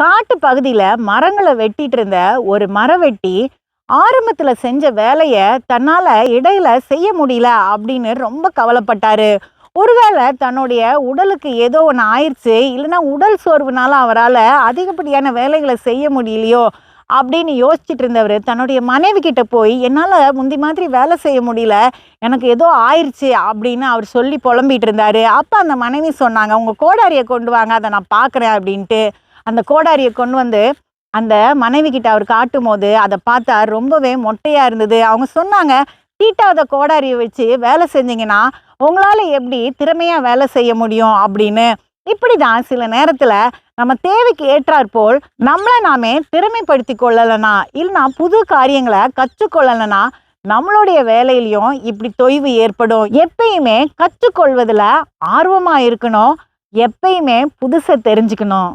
காட்டு பகுதியில் மரங்களை வெட்டிட்டு இருந்த ஒரு மரவெட்டி ஆரம்பத்தில் செஞ்ச வேலையை தன்னால் இடையில செய்ய முடியல அப்படின்னு ரொம்ப கவலைப்பட்டாரு. ஒருவேளை தன்னுடைய உடலுக்கு ஏதோ ஒன்று ஆயிடுச்சு இல்லைன்னா உடல் சோர்வுனால அவரால் அதிகப்படியான வேலைகளை செய்ய முடியலையோ அப்படின்னு யோசிச்சுட்டு இருந்தவர் தன்னுடைய மனைவி கிட்ட போய் என்னால் முந்தி மாதிரி வேலை செய்ய முடியல எனக்கு ஏதோ ஆயிடுச்சு அப்படின்னு அவர் சொல்லி புலம்பிட்டு இருந்தார். அப்போ அந்த மனைவி சொன்னாங்க உங்கள் கோடாரியை கொண்டு வாங்க அதை நான் பார்க்குறேன் அப்படின்ட்டு. அந்த கோடாரியை கொண்டு வந்து அந்த மனைவி கிட்ட அவர் காட்டும் போது அதை பார்த்தா ரொம்பவே மொட்டையா இருந்தது. அவங்க சொன்னாங்க தீட்டாத கோடாரியை வச்சு வேலை செஞ்சீங்கன்னா உங்களால எப்படி திறமையா வேலை செய்ய முடியும்? அப்படின்னு. இப்படிதான் சில நேரத்துல நம்ம தேவைக்கு ஏற்றாற்போல் நம்மளை நாமே திறமைப்படுத்தி கொள்ளலைனா இல்லைனா புது காரியங்களை கற்றுக்கொள்ளலைனா நம்மளுடைய வேலையிலையும் இப்படி தொய்வு ஏற்படும். எப்பயுமே கற்றுக்கொள்வதில் ஆர்வமாக இருக்கணும். எப்பயுமே புதுசை தெரிஞ்சுக்கணும்.